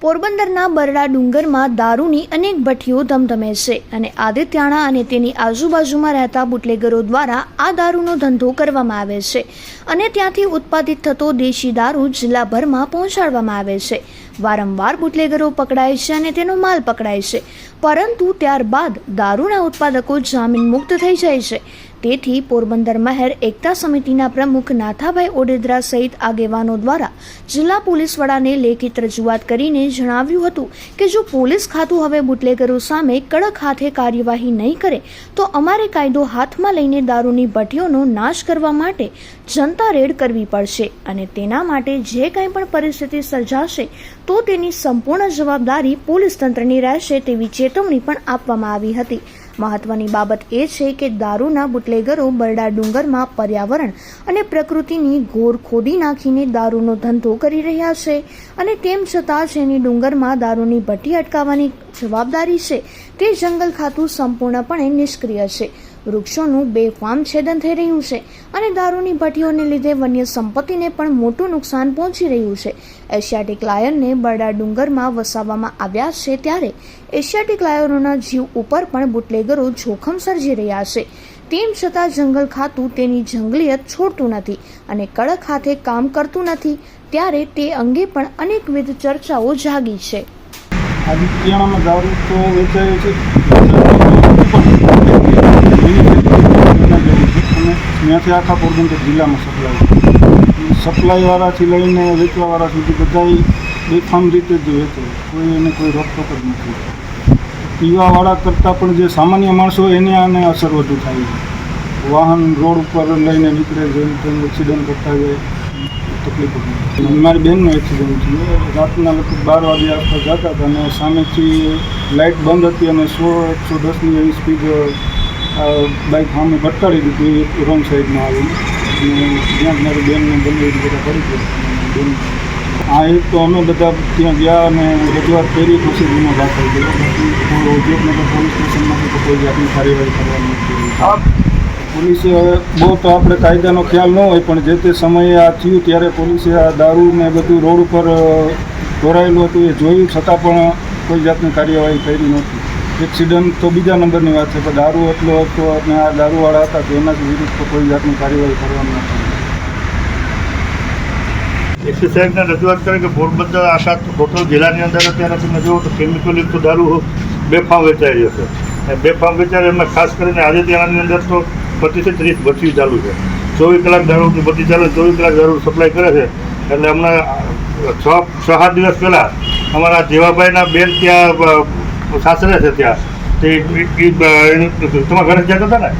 પોરબંદરના બરડા ડુંગરમાં દારૂની અનેક ભઠ્ઠીઓ ધમધમે છે અને આદિત્યાણા અને તેની આજુબાજુમાં રહેતા બુટલેગરો દ્વારા આ દારૂનો ધંધો કરવામાં આવે છે અને ત્યાંથી ઉત્પાદિત થતો દેશી દારૂ જિલ્લાભરમાં પહોંચાડવામાં આવે છે. વારંવાર બુટલેગરો પકડાય છે અને તેનો માલ પકડાય છે. પરંતુ ત્યારબાદ દારૂના ઉત્પાદકો જામીન મુક્ત થઈ જાય છે. તેથી પોરબંદર મહેર એકતા સમિતિના પ્રમુખ નાથાભાઈ ઓડેદરા સહિત આગેવાનો દ્વારા જિલ્લા પોલીસ વડાને લેખિત રજૂઆત કરીને જણાવ્યું હતું કે જો પોલીસ ખાતું હવે બુટલેગરો સામે કડક હાથે કાર્યવાહી નહીં કરે, તો અમારે કાયદો હાથમાં લઈને દારૂની ભઠ્ઠીઓનો નાશ કરવા માટે જનતા રેડ કરવી પડશે અને તેના માટે જે કંઈ પણ પરિસ્થિતિ સર્જાશે, તો તેની સંપૂર્ણ જવાબદારી પોલીસ તંત્રની રહેશે તેવી ચેતવણી પણ આપવામાં આવી હતી. મહત્વની બાબત એ છે કે દારૂના બુટલેગરો બરડા ડુંગરમાં પર્યાવરણ અને પ્રકૃતિની ઘોર ખોદી નાખીને દારૂનો ધંધો કરી રહ્યા છે અને તેમ છતાં જેની ડુંગરમાં દારૂની ભઠ્ઠી અટકાવવાની જવાબદારી છે. તે જંગલ ખાતું સંપૂર્ણપણે નિષ્ક્રિય છે. વૃક્ષોનું બેફામ છેદન થઈ રહ્યું છે અને દારૂની ભઠ્ઠીઓને લીધે વન્ય સંપત્તિને પણ મોટું નુકસાન પહોંચી રહ્યું છે. એશિયાટિક લાયનને બરડા ડુંગરમાં વસાવવામાં આવ્યા છે ત્યારે એશિયાટિક લાયનોના જીવ ઉપર પણ બુટલેગરો જોખમ સર્જી રહ્યા છે. તેમ છતાં જંગલ ખાતું તેની જંગલિયત છોડતું નથી અને કડક હાથે કામ કરતું નથી ત્યારે તે અંગે પણ અનેકવિધ ચર્ચાઓ જાગી છે. આદિત્યાણામાં દારૂ તો વેચાય છે અને ત્યાંથી આખા પોરબંદર જિલ્લામાં સપ્લાય. સપ્લાયવાળાથી લઈને વેચવાવાળા સુધી બધાય બેફામ રીતે જ વેચે. કોઈ એને કોઈ રોકટોક જ નથી. પીવાવાળા કરતાં પણ જે સામાન્ય માણસો એને આને અસર વધુ થાય છે. વાહન, રોડ ઉપર લઈને નીકળે જેમ તેમ એક્સિડન્ટ કરતા જાય તકલીફ મારી બેનનું એક્સિડન્ટ થયો. રાતના લગભગ બાર વાગે આસપાસ જતા હતા અને સામેથી લાઇટ બંધ હતી અને સો, એકસો દસની એવી સ્પીડ બાઇક સામે ભટકાડી દીધું એ રોંગ સાઈડમાં આવી અને ત્યાં જ મારી બેનને બંને બધા પડી ગયા. બેન હા એક તો અમે બધા ત્યાં ગયા અને રજૂઆત કરી પછી ગુનો દાખલ કર્યો. ઉદ્યોગનગર પોલીસ સ્ટેશનમાંથી તો કોઈ જાતની કાર્યવાહી કરવાની નથી. પોલીસે બહુ તો આપણે કાયદાનો ખ્યાલ ન હોય પણ જે તે સમયે આ થયું ત્યારે પોલીસે આ દારૂ ને બધું રોડ ઉપર દોરાયેલું ઢોરાયેલું હતું એ જોયું છતાં પણ કોઈ જાતની કાર્યવાહી કરી નહોતી. એક્સિડન્ટ તો બીજા નંબરની વાત છે, પણ દારૂ એટલો હતો અને આ દારૂવાળા હતા તો એના વિરુદ્ધ તો કોઈ જાતની કાર્યવાહી કરવાની નથી. એસપી સાહેબને રજૂઆત કરે કે પોરબંદર આખા ટોટલ જિલ્લાની અંદર અત્યારે તમે જુઓ તો કેમિકલયુક્ત દારૂ બેફામ વેચાઈ રહ્યો છે. બેફામ વેચાય એમાં ખાસ કરીને આજે ત્યાંની અંદર તો પચીસથી ત્રીસ ભરતી ચાલુ છે. ચોવીસ કલાક દારૂની ભરતી ચાલે, ચોવીસ કલાક દારૂ સપ્લાય કરે છે. એટલે હમણાં છ છ સાત દિવસ પહેલાં અમારા જેવાભાઈના બેન ત્યાં સાસરે છે ત્યાં. તે તમારા ઘરે જતા હતા ને?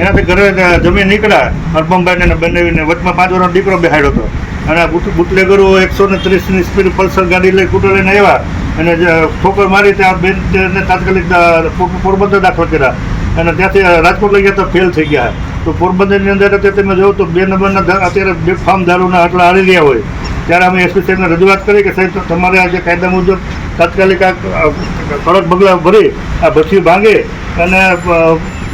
એનાથી ઘરે જમીન નીકળ્યા. અર્પમભાઈને ને બંને વચમાં પાંચ વર્ષનો દીકરો બેહાડ્યો હતો. અને બુટલેગરો એકસો ને ત્રીસની સ્પીડ પલ્સર ગાડી લઈ સ્કૂટર લઈને આવ્યા. અને ઠોકર મારી ત્યાં બેન ને તાત્કાલિક પોરબંદર દાખલ કર્યા. અને ત્યાંથી રાજકોટ લઈ ગયા તો ફેલ થઈ ગયા. તો પોરબંદરની અંદર અત્યારે તમે જોયું તો બે નંબરના અત્યારે બે ફાર્મ દારૂના આટલા હારી રહ્યા હોય. ત્યારે અમે એસપી સાહેબને રજૂઆત કરી કે સાહેબ તમારે આ જે કાયદા મુજબ તાત્કાલિક આ કડક પગલાં ભરી, આ ભસી ભાંગે અને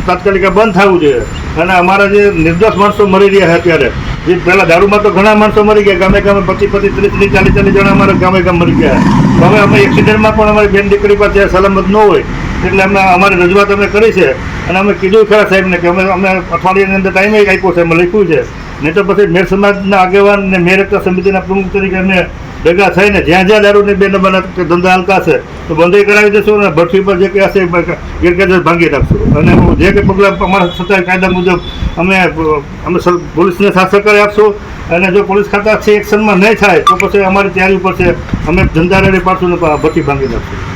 તાત્કાલિક બંધ થવું જોઈએ. અને અમારા જે નિર્દોષ માણસો મરી રહ્યા છે અત્યારે, જે પહેલાં દારૂમાં તો ઘણા માણસો મરી ગયા, ગામે ગામે પચીસ પચીસ ત્રીસ ત્રીસ ચાલીસ ચાલીસ જણા અમારા ગામે ગામ મરી ગયા. હવે અમે એક્સિડન્ટમાં પણ અમારી બેન દીકરી પાસે સલામત ન હોય, એટલે અમે અમારી રજૂઆત અમે કરી છે. અને અમે કીધું ખરા સાહેબને કે અમે અમે અઠવાડિયાની અંદર ટાઈમે આપ્યો છે, અમે લખ્યું છે. નહીં તો પછી મેર સમાજના આગેવાન ને મેર એકતા સમિતિના પ્રમુખ તરીકે અમે ભેગા થઈને જ્યાં જ્યાં દારૂની બે નંબરના ધંધા હલકા છે તો બંધ કરાવી દઈશું અને ભઠ્ઠી પર જે કંઈ હશે ગેરકાયદે ભાંગી નાખશું. અને જે કંઈ પગલાં અમારા સત્તા કાયદા મુજબ અમે અમે પોલીસને સાથ કરી આપશું અને જો પોલીસ ખાતા છે એક્શનમાં નહીં થાય, તો પછી અમારી તૈયારી ઉપર છે, અમે ધંધા રેડી પાડશું ને ભઠ્ઠી ભાંગી નાખશું.